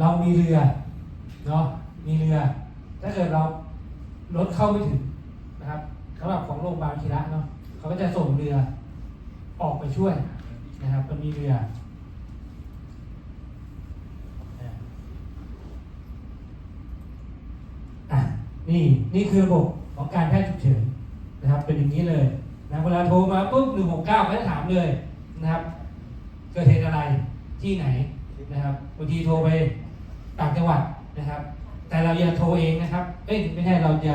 เรามีเรือเนาะมีเรือ ถ้าเกิดเรารถเข้าไม่ถึงนะครับสำหรับของโรงพยาบาลคีระเนาะเขาก็จะส่งเรือออกไปช่วยนะครับมันมีเรือนี่นี่คือระบบของการแพทย์ฉุกเฉินนะครับ เป็นอย่างนี้เลยนะเวลาโทรมาปุ๊บหนึ่งหกเก้าไม่ได้ถามเลยนะครับ เกิดเหตุอะไรที่ไหนนะครับบางทีโทรไป ต่างจังหวัดนะครับ แต่เราอย่าโทรเองนะครับ เอ้ยไม่ใช่เราจะ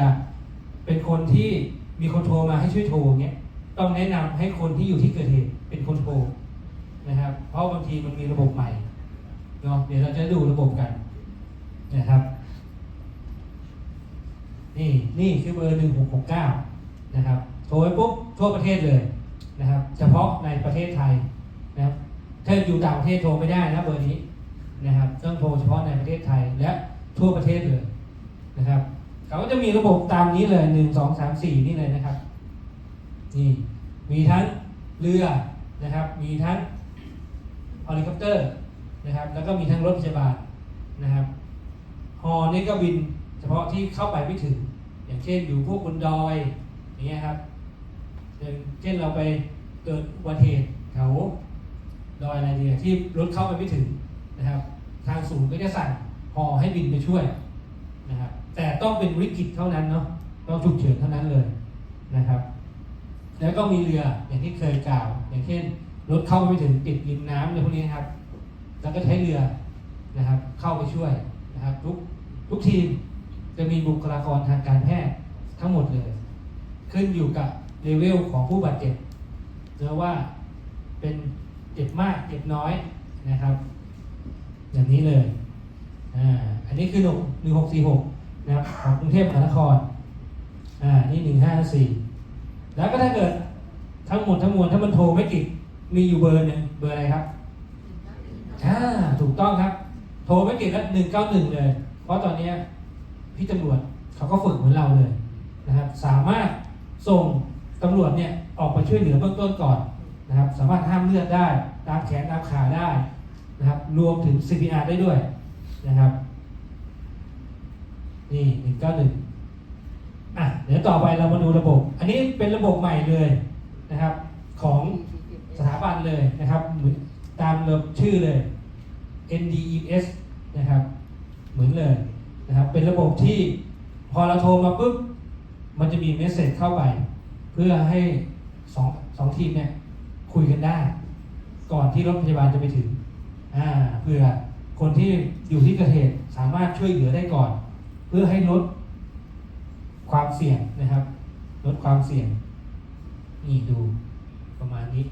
เป็นคนที่มีคนโทรมาให้ช่วยโทรเงี้ยต้องแนะนำให้คนที่อยู่ที่เกิดเหตุเป็นคนโทรนะครับ เพราะบางทีมันมีระบบใหม่เนาะเดี๋ยวเราจะดูระบบกันนะครับ นี่นี่คือเบอร์หนึ่งหกหกเก้านะครับ โทรไปปุ๊บทั่วประเทศเลยนะครับ เฉพาะในประเทศไทยนะครับถ้าอยู่ต่างประเทศโทรไม่ได้นะเบอร์นี้ นะครับต้องโทรเฉพาะในประเทศไทยและทั่วประเทศเลยนะครับเขาก็จะมีระบบตามนี้เลยหนึ่งสองสามสี่นี่เลยนะครับนี่มีทั้งเรือนะครับ มีทั้งเฮลิคอปเตอร์นะครับ แล้วก็มีทั้งรถพยาบาลนะครับฮอนี่ก็บินเฉพาะที่เข้าไปไม่ถึง อย่างเช่นอยู่พวกบนดอยอย่างเงี้ยครับอย่างเช่นเราไปเกิดอุบัติเหตุแถวดอยอะไรเนี่ยที่รถเข้าไปไม่ถึงนะครับ ทางศูนย์ก็จะสั่งหอให้บินไปช่วยนะครับแต่ต้องเป็นวิกฤตเท่านั้นเนาะต้องฉุกเฉินเท่านั้นเลยนะครับ แล้วก็มีเรืออย่างที่เคยกล่าว อย่างเช่นรถเข้าไปไม่ถึงติดริมน้ำอะไรพวกนี้นะครับ แล้วก็ใช้เรือนะครับ เข้าไปช่วยนะครับ ทุกทุกทีมจะมีบุคลากรทางการแพทย์ทั้งหมดเลย ขึ้นอยู่กับเลเวลของผู้บาดเจ็บเนื้อว่าเป็นเจ็บมากเจ็บน้อยนะครับ อย่างนี้เลยอ่าอันนี้คือหนึ่งหนึ่งหกสี่หกนะครับของกรุงเทพมหานครอ่านี่หนึ่งห้าสี่แล้วก็ถ้าเกิดทั้งหมดทั้งมวลถ้ามันโทรไม่ติดมีอยู่เบอร์หนึ่งเบอร์อะไรครับอ่าถูกต้องครับ โทรไม่ติดแล้วหนึ่งเก้าหนึ่งเลย เพราะตอนเนี้ยพี่ตำรวจเขาก็ฝึกเหมือนเราเลยนะครับ สามารถส่งตำรวจเนี่ยออกไปช่วยเหลือเบื้องต้นก่อนนะครับ สามารถห้ามเลือดได้ตามแขนตามขาได้ นะครับ รวมถึง CPR ได้ด้วยนะครับ นี่หนึ่งเก้าหนึ่งอะเดี๋ยวต่อไปเรามาดูระบบ อันนี้เป็นระบบใหม่เลยนะครับ ของสถาบันเลยนะครับเหมือนตามระบชื่อเลย NDES นะครับ เหมือนเลยนะครับ เป็นระบบที่พอเราโทรมาปุ๊บมันจะมีเมสเซจเข้าไป เพื่อให้สองสองทีมเนี่ยคุยกันได้ ก่อนที่รถพยาบาลจะไปถึง เพื่อคนที่อยู่ที่เกิดเหตุสามารถช่วยเหลือได้ก่อน เพื่อให้ลดความเสี่ยงนะครับ ลดความเสี่ยงนี่ดูประมาณนี้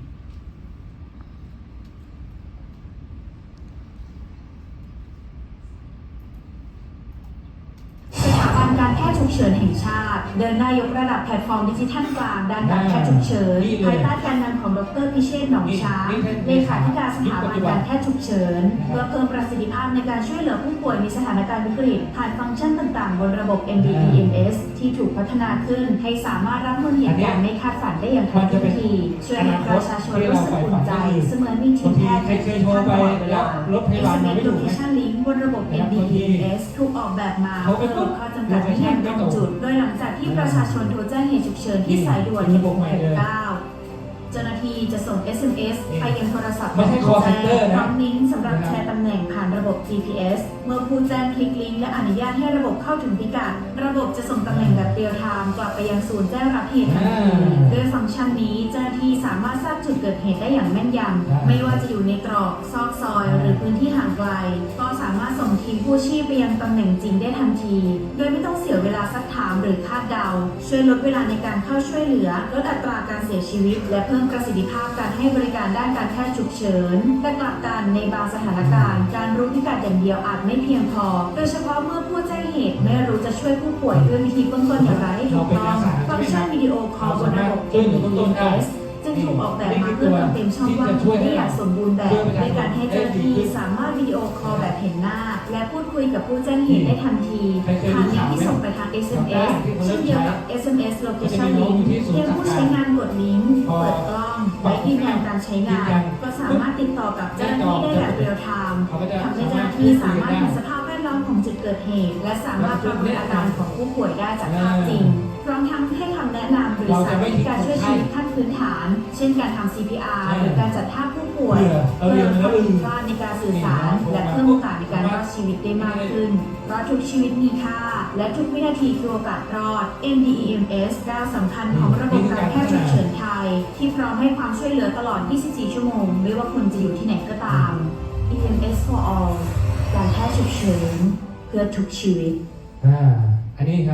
สถาบันการแพ ทย์ฉุกเฉินแห่งชาติ เดินหน้ายกระดับแพลตฟอร์มดิจิทัลกลางด้านการแพทย์ฉุกเฉินนี่เลยภายใต้การนำของดรพิเชษฐ์หนองช้างนี่นี่เลขาธิการสถาบันการแพทย์ฉุกเฉินนะครับเพื่อเพิ่มประสิทธิภาพในการช่วยเหลือผู้ป่วยในสถานการณ์วิกฤตผ่านฟังก์ชันต่างๆ บนระบบ MDEMS ที่ถูกพัฒนาขึ้นให้สามารถรับมือเหตุการณ์ไม่คาดฝันได้อย่างทันท่วงทีช่วยให้ประชาชนรู้สึกอุ่นใจ เสมือนมีทีมแพทย์บางทีใครเคยโทรไปแล้วรถพยาบาลมาไม่ถูกนะ Location Link บนระบบ MDEMS ถูกออกแบบมาโทรไปเพื่อปุ๊ลบดข้อจำกัดที่แน่นตรงจุด โดยหลังจากที่ประชาชนโทรแจ้งเหตุฉุกเฉินที่สายด่วนนี่ระบบใหม่ เลย169เจ้าหน้าที่จะส่ง SMS นี่ไปยังโทรศัพท์ไม่ใช่ของผู้ call แจ้ center งนะ พร้อมลิงก์สำหรับนะครับแชร์ตำแหน่งผ่านระบบ GPS เมื่อผู้แจ้งคลิกลิงก์และอนุญาตให้ระบบเข้าถึงพิกัด ระบบจะส่งตำแหน่งแบบเรียลไทม์กลับไปยังศูนย์แจ้งรับเหตุทันทีอ่าด้วยฟังก์ชันนี้เจ้าหน้าที่สามารถทราบจุดเกิดเหตุได้อย่างแม่นยได้ำไม่ว่าจะอยู่ในตรอกซอกซอย หรือพื้นที่ห่างไกล ก็สามารถส่งทีมผู้ชีพไปยังตำแหน่งจริงได้ทันที โดยไม่ต้องเสียเวลาซักถามหรือคาดเดา ช่วยลดเวลาในการเข้าช่วยเหลือลดอัตราการเสียชีวิต และเพิ่มประสิทธิภาพการให้บริการด้านการแพทย์ฉุกเฉิน แต่กลับกันในบางสถานการณ์ การรู้พิกัดอย่างเดียวอาจไม่เพียงพอ โดยเฉพาะเมื่อผู้แจ้งเหตุไม่รู้จะช่วยผู้ป่วยด้วยวิธีเบื้องต้นอย่างไรให้ถูกต้องฟังก์ชันวิดีโอคอลบนระบบ NDES จึงถูกออกแบบมาเพื่อเติมเต็มช่องว่างให้อย่างสมบูรณ์แบบด้วยการให้เจ้าหน้าที่สามารถวิดีโอคอลแบบเห็นหน้า และพูดคุยกับผู้แจ้งเหตุได้ทันทีผ่านลิงก์ที่ส่งไปทาง SMS เช่นเดียวกับ SMS Location Link เพียงผู้ ช้งานก็สามารถติดต่อกับเจ้าหน้าที่ได้แบบเรียลไทม์ทำให้เจ้าหน้าที่ที่สามารถเห็นสภาพแวดล้อมของจุดเกิดเหตุ และสามารถประเมินอาการของผู้ป่วยได้จากภาพจริงพร้อมทั้งให้คำแนะนำหรือสาธิตการช่วยชีวิตขั้นพื้นฐาน เช่นการทำ CPR หรือการจัดท่าผู้ป่วยเพื่อลดความผิดพลาดในการสื่อ ชีวิตได้มากขึ้น เพราะทุกชีวิตมีค่า และทุกวินาทีคือโอกาสรอด MDEMS ด้าวสำคัญของระบบการแพทย์ฉุกเฉินไทย ที่พร้อมให้ความช่วยเหลือตลอด 24 ชั่วโมง ไม่ว่าคุณจะอยู่ที่ไหนก็ตาม EMS for all การแพทย์ฉุกเฉินเพื่อทุกชีวิต อ่า อันนี้ครับ